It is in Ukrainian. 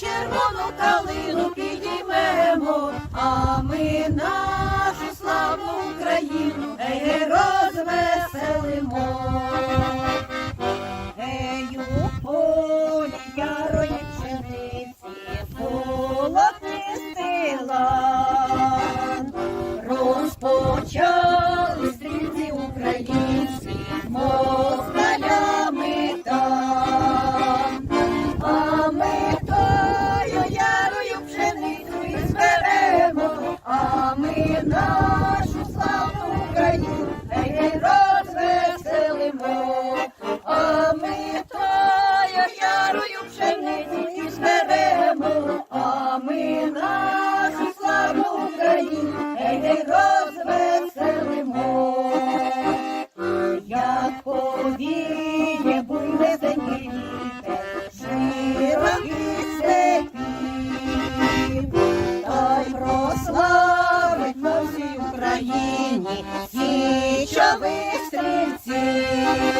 червону калину підіймемо, а ми на січових быстрее?